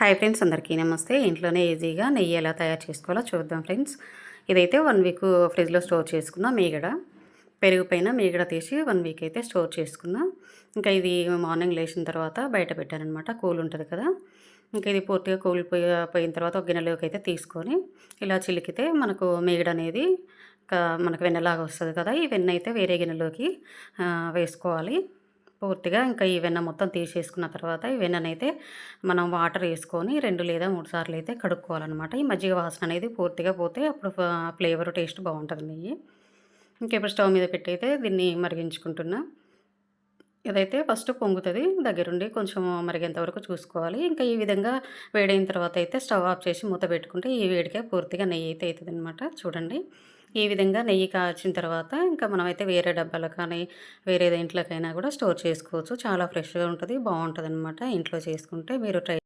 Hi friends అందరికీ నమస్తే. ఇంట్లోనే ఈజీగా నెయ్యి ఎలా తయారు చేసుకోవాలో చూద్దాం ఫ్రెండ్స్. ఇదైతే వన్ వీక్ ఫ్రిడ్జ్లో స్టోర్ చేసుకున్న మీగడ. పెరుగు పైన మీగడ తీసి వన్ వీక్ అయితే స్టోర్ చేసుకున్నా. ఇంకా ఇది మార్నింగ్ లేచిన తర్వాత బయట పెట్టానమాట కూల్ ఉంటుంది కదా. ఇంకా ఇది పూర్తిగా కూలిపోయి పోయిన తర్వాత ఒక గిన్నెలోకి అయితే తీసుకొని ఇలా చిలికితే మనకు మీగడ అనేది మనకు వెన్నలాగా వస్తుంది కదా. ఈ వెన్న అయితే వేరే గిన్నెలోకి వేసుకోవాలి. పూర్తిగా ఇంకా ఈ వెన్న మొత్తం తీసేసుకున్న తర్వాత ఈ వెన్ననైతే మనం వాటర్ వేసుకొని రెండు లేదా మూడు సార్లు అయితే కడుక్కోవాలన్నమాట. ఈ మజ్జిగ వాసన అనేది పూర్తిగా పోతే అప్పుడు ఫ్లేవర్ టేస్ట్ బాగుంటుంది నెయ్యి ఇంకెప్పుడు స్టవ్ మీద పెట్టి అయితే దీన్ని మరిగించుకుంటున్నా. ఇదైతే ఫస్ట్ పొంగుతుంది దగ్గరుండి కొంచెం మరిగేంత వరకు చూసుకోవాలి. ఇంకా ఈ విధంగా వేడైన తర్వాత అయితే స్టవ్ ఆఫ్ చేసి మూత పెట్టుకుంటే ఈ వేడికే పూర్తిగా నెయ్యి అయితే అవుతుంది అనమాట చూడండి. ఈ విధంగా నెయ్యి కాచిన తర్వాత ఇంకా మనమైతే వేరే డబ్బాలో కానీ వేరే దేంట్లోకైనా కూడా స్టోర్ చేసుకోవచ్చు. చాలా ఫ్రెష్గా ఉంటుంది బాగుంటుంది అనమాట ఇంట్లో చేసుకుంటే మీరు ట్రై